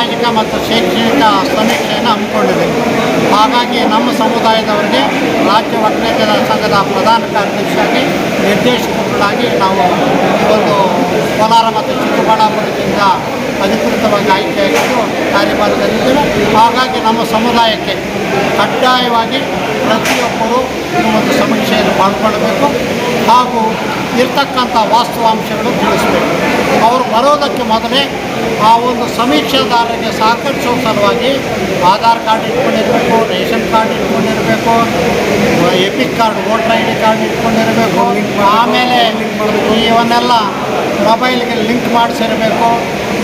ಮತ್ತು ಶೈಕ್ಷಣಿಕ ಸಮೀಕ್ಷೆಯನ್ನು ಹಮ್ಮಿಕೊಂಡಿದೆ ಹಾಗಾಗಿ ನಮ್ಮ ಸಮುದಾಯದವರಿಗೆ ರಾಜ್ಯ ಒಕ್ಕಲಿಗರ ಸಂಘದ ಪ್ರಧಾನ ಕಾರ್ಯದರ್ಶಿಯಾಗಿ ನಿರ್ದೇಶಕರುಗಳಾಗಿ ನಾವು ಒಂದು ಕೋಲಾರ ಮತ್ತು ಚಿಕ್ಕಬಳ್ಳಾಪುರದಿಂದ ಅಧಿಕೃತವಾಗಿ ಆಯ್ಕೆಯಾಗಿದ್ದು ಕಾರ್ಯಭಾರದಲ್ಲಿದ್ದೇವೆ. ಹಾಗಾಗಿ ನಮ್ಮ ಸಮುದಾಯಕ್ಕೆ ಕಡ್ಡಾಯವಾಗಿ ಪ್ರತಿಯೊಬ್ಬರು ಈ ಒಂದು ಸಮೀಕ್ಷೆಯನ್ನು ಪಾಲ್ಗೊಳ್ಳಬೇಕು ಹಾಗೂ ಇರ್ತಕ್ಕಂಥ ವಾಸ್ತವಾಂಶಗಳು ತಿಳಿಸಬೇಕು. ಅವರು ಬರೋದಕ್ಕೆ ಮೊದಲೇ ಆ ಒಂದು ಸಮೀಕ್ಷೆದಾರರಿಗೆ ಸಹಕರಿಸುವ ಸಲುವಾಗಿ ಆಧಾರ್ ಕಾರ್ಡ್ ಇಟ್ಕೊಂಡಿರಬೇಕು, ration card ಇಟ್ಕೊಂಡಿರಬೇಕು, EPIC card, voter I D card ಇಟ್ಕೊಂಡಿರಬೇಕು, ಆಮೇಲೆ ಇವನ್ನೆಲ್ಲ ಮೊಬೈಲ್ಗೆ ಲಿಂಕ್ ಮಾಡಿಸಿರಬೇಕು,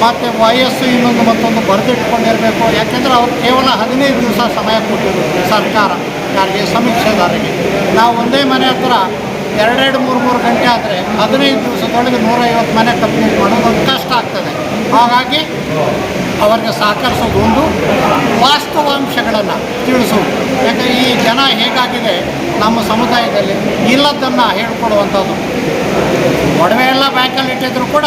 ಮತ್ತು ವಯಸ್ಸು ಇನ್ನೊಂದು ಮತ್ತೊಂದು ಬರೆದಿಟ್ಕೊಂಡಿರಬೇಕು, ಯಾಕೆಂದರೆ ಅವ್ರು ಕೇವಲ ಹದಿನೈದು ದಿವಸ ಸಮಯ ಕೊಟ್ಟಿರುತ್ತೆ ಸರ್ಕಾರ, ಯಾರಿಗೆ ಸಮೀಕ್ಷೆದಾರರಿಗೆ. ನಾವು ಒಂದೇ ಮನೆ ಹತ್ರ ಎರಡೆರಡು ಮೂರು ಮೂರು ಗಂಟೆ ಆದರೆ ಹದಿನೈದು ದಿವಸದೊಳಗೆ ನೂರೈವತ್ತು ಮನೆ ಕಂಪ್ಲೀಟ್ ಮಾಡೋದು ಒಂದು ಕಷ್ಟ ಆಗ್ತದೆ. ಹಾಗಾಗಿ ಅವರಿಗೆ ಸಹಕರಿಸೋದು ಒಂದು ವಾಸ್ತವಾಂಶಗಳನ್ನು ತಿಳಿಸೋದು ಯಾಕಂದರೆ ಈ ಜನ ಹೇಗಾಗಿದೆ ನಮ್ಮ ಸಮುದಾಯದಲ್ಲಿ ಇಲ್ಲದನ್ನು ಹೇಳ್ಕೊಡುವಂಥದ್ದು. ಒಡವೆ ಎಲ್ಲ ಬ್ಯಾಂಕಲ್ಲಿ ಇಟ್ಟಿದ್ರು ಕೂಡ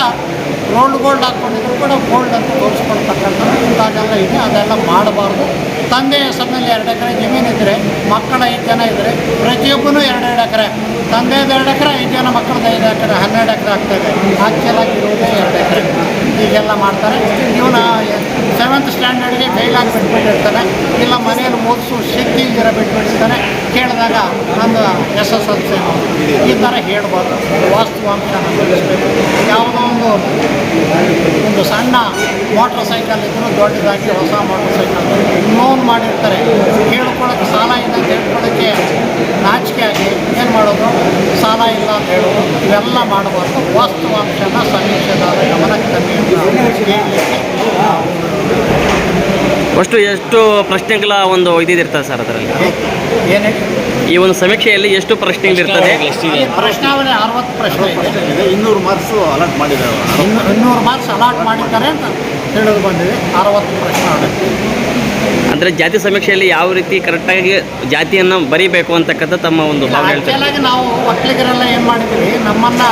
ರೋಲ್ಡ್ ಗೋಲ್ಡ್ ಹಾಕ್ಕೊಂಡಿದ್ರು ಕೂಡ ಗೋಲ್ಡ್ ಅಂತ ತೋರಿಸ್ಕೊಳ್ತಕ್ಕಂಥದ್ದು ಇಂಥದ್ದೆಲ್ಲ ಇದೆ. ಅದೆಲ್ಲ ಮಾಡಬಾರ್ದು. ತಂದೆ ಹೆಸರಿನಲ್ಲಿ ಎರಡು ಎಕರೆ ಜಮೀನಿದ್ದರೆ ಮಕ್ಕಳ ಐದು ಜನ ಇದ್ದರೆ ಪ್ರತಿಯೊಬ್ಬನೂ ಎರಡೆರಡು ಎಕರೆ. ತಂದೆದು ಎರಡು ಎಕರೆ, ಐದು ಜನ ಮಕ್ಕಳದ್ದು ಐದು ಎಕರೆ, ಹನ್ನೆರಡು ಎಕರೆ ಆಗ್ತದೆ ಆಕ್ಚುಲಾಗಿ ಇರೋದೇ ಎರಡು ಎಕರೆ. ಈಗೆಲ್ಲ ಮಾಡ್ತಾರೆ. ಇವನ ಸೆವೆಂತ್ ಸ್ಟ್ಯಾಂಡರ್ಡ್ಗೆ ಕೈಲಾಗಿ ಬಿಟ್ಬಿಟ್ಟಿರ್ತಾನೆ. ಇಲ್ಲ, ಮನೆಯಲ್ಲಿ ಓದಿಸು ಶಕ್ತಿ ಇಲ್ದಿರ ಬಿಟ್ಬಿಟ್ಟಿರ್ತಾನೆ. ಕೇಳಿದಾಗ ನಂದು ಎಸ್ ಎಸ್ ಎಲ್ ಸಿ ಈ ಥರ ಹೇಳ್ಬೋದು. ವಾಸ್ತವಾಂಶ ಯಾವುದೋ ಒಂದು ಒಂದು ಸಣ್ಣ ಮೋಟ್ರ್ ಸೈಕಲ್ ಇದ್ರೂ ದೊಡ್ಡದಾಗಿ ಹೊಸ ಮೋಟ್ರ್ ಸೈಕಲ್ ಲೋನ್ ಮಾಡಿರ್ತಾರೆ. ಕೇಳ್ಕೊಳ್ಳೋಕೆ ಸಾಲ ಇಲ್ಲ ಅಂತ ಹೇಳ್ಕೊಳ್ಳೋಕ್ಕೆ ನಾಚಿಕೆ ಆಗಿ ಏನು ಮಾಡೋದು? ಸಾಲ ಇಲ್ಲ ಅಂತ ಹೇಳೋದು. ಇವೆಲ್ಲ ಮಾಡಬಾರ್ದು ವಾಸ್ತವಾಂಶನ ಸಮೀಕ್ಷೆದಾರ ಗಮನಕ್ಕೆ ತಂದು ಅಷ್ಟು ಎಷ್ಟು ಪ್ರಶ್ನೆಗಳ ಒಂದು ಇದಿರ್ತದೆ ಸರ್ ಅದರಲ್ಲಿ? ಏನೇ ಈ ಒಂದು ಸಮೀಕ್ಷೆಯಲ್ಲಿ ಎಷ್ಟು ಪ್ರಶ್ನೆಗಳಿರ್ತದೆ ಪ್ರಶ್ನಾವಳಿ ಅರವತ್ತು ಪ್ರಶ್ನೆ ಇದೆ. ಇನ್ನೂರು ಮಾರ್ಕ್ಸ್ ಅಲಾಟ್ ಮಾಡಿದ್ದಾರೆ. ಇನ್ನು ಇನ್ನೂರು ಮಾರ್ಕ್ಸ್ ಅಲಾಟ್ ಮಾಡಿದ್ದಾರೆ ಅಂತ ತಿಳಿದು ಬಂದಿದೆ. ಅರವತ್ತು ಪ್ರಶ್ನೆ ಅಂದರೆ ಜಾತಿ ಸಮೀಕ್ಷೆಯಲ್ಲಿ ಯಾವ ರೀತಿ ಕರೆಕ್ಟಾಗಿ ಜಾತಿಯನ್ನು ಬರೀಬೇಕು ಅಂತಕ್ಕಂಥ ತಮ್ಮ ಒಂದು ಭಾವನೆ ಹೇಳ್ತಾರೆ. ನಾವು ಒಕ್ಕಲಿಗರೆಲ್ಲ ಏನು ಮಾಡಿದ್ದೀವಿ ನಮ್ಮನ್ನು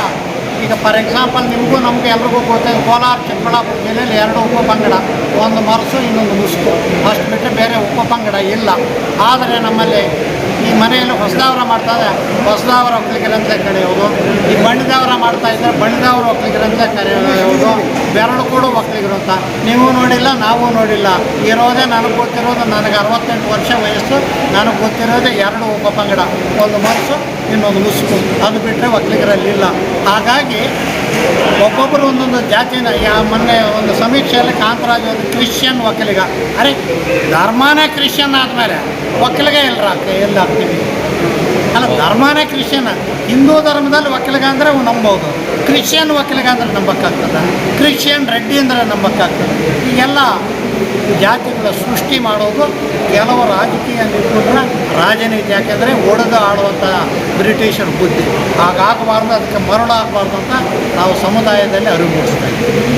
ಈಗ ಫಾರ್ ಎಕ್ಸಾಂಪಲ್ ನಿಮಗೂ ನಮಗೆ ಎಲ್ರಿಗೂ ಗೊತ್ತಿದೆ ಕೋಲಾರ, ಚಿಕ್ಕಬಳ್ಳಾಪುರ ಜಿಲ್ಲೆಯಲ್ಲಿ ಎರಡು ಉಪಪಂಗಡ ಒಂದು ಮರಸು, ಇನ್ನೊಂದು ಮುಸುಕು. ಅಷ್ಟು ಬಿಟ್ಟರೆ ಬೇರೆ ಉಪಪಂಗಡ ಇಲ್ಲ. ಆದರೆ ನಮ್ಮಲ್ಲಿ ಈ ಮನೆಯಲ್ಲಿ ಹೊಸದಾವರ ಮಾಡ್ತಾರೆ ಹೊಸದಾವರ ಒಕ್ಕಲಿಗರಂತೆ ಕರೆಯೋದು, ಈ ಬಣ್ಣದವರ ಮಾಡ್ತಾ ಇದ್ದರೆ, ಬಣ್ಣದವರ ಒಕ್ಕಲಿಗರಂತೆ ಕರೆಯೋದು. ಬೆರಳು ಕೂಡ ಮಕ್ಕಳಿಗಿರುವಂಥ. ನೀವು ನೋಡಿಲ್ಲ, ನಾವು ನೋಡಿಲ್ಲ. ಇರೋದೇ ನನಗೆ ಗೊತ್ತಿರೋದು ನನಗೆ ಅರವತ್ತೆಂಟು ವರ್ಷ ವಯಸ್ಸು, ನನಗೆ ಗೊತ್ತಿರೋದೇ ಎರಡು ಉಪಪಂಗಡ ಒಂದು ಮನಸ್ಸು ಇನ್ನೊಂದು ಮುಸುಕು ಅದು ಬಿಟ್ಟರೆ ಒಕ್ಕಲಿಗರಲ್ಲಿಲ್ಲ ಹಾಗಾಗಿ ಒಬ್ಬೊಬ್ಬರು ಒಂದೊಂದು ಜಾತಿನ, ಯಾ ಮೊನ್ನೆ ಒಂದು ಸಮೀಕ್ಷೆಯಲ್ಲಿ ಕಾಂತರಾಜ್ ಅವರು ಕ್ರಿಶ್ಚಿಯನ್ ಒಕ್ಕಲಿಗ ಅರೆ, ಧರ್ಮನೇ ಕ್ರಿಶ್ಚಿಯನ್ ಆದಮೇಲೆ ಒಕ್ಕಲಿಗ ಎಲ್ಲರ ಎಲ್ಲಿ ಅಲ್ಲ, ಧರ್ಮನೇ ಕ್ರಿಶ್ಚಿಯನ್. ಹಿಂದೂ ಧರ್ಮದಲ್ಲಿ ಒಕ್ಕಲಿಗ ಅಂದರೆ ನಂಬೋದು ಕ್ರಿಶ್ಚಿಯನ್ ವಕೀಲಿಗೆ ಅಂದ್ರೆ ನಂಬಕ್ಕಾಗ್ತದೆ? ಕ್ರಿಶ್ಚಿಯನ್ ರೆಡ್ಡಿ ಅಂದ್ರೆ ನಂಬಕ್ಕಾಗ್ತದೆ? ಈಗೆಲ್ಲ ಜಾತಿಗಳ ಸೃಷ್ಟಿ ಮಾಡೋದು ಕೆಲವು ರಾಜಕೀಯ ನಿಪುಣರ ರಾಜನೀತಿ. ಯಾಕೆಂದರೆ ಒಡೆದು ಆಡುವಂಥ ಬ್ರಿಟಿಷರ ಬುದ್ಧಿ. ಹಾಗಾಗಬಾರ್ದು, ಅದಕ್ಕೆ ಮರಳಾಗಬಾರ್ದು ಅಂತ ನಾವು ಸಮುದಾಯದಲ್ಲಿ ಅರಿವು ಮೂಡಿಸ್ತಾ ಇದ್ದೀವಿ.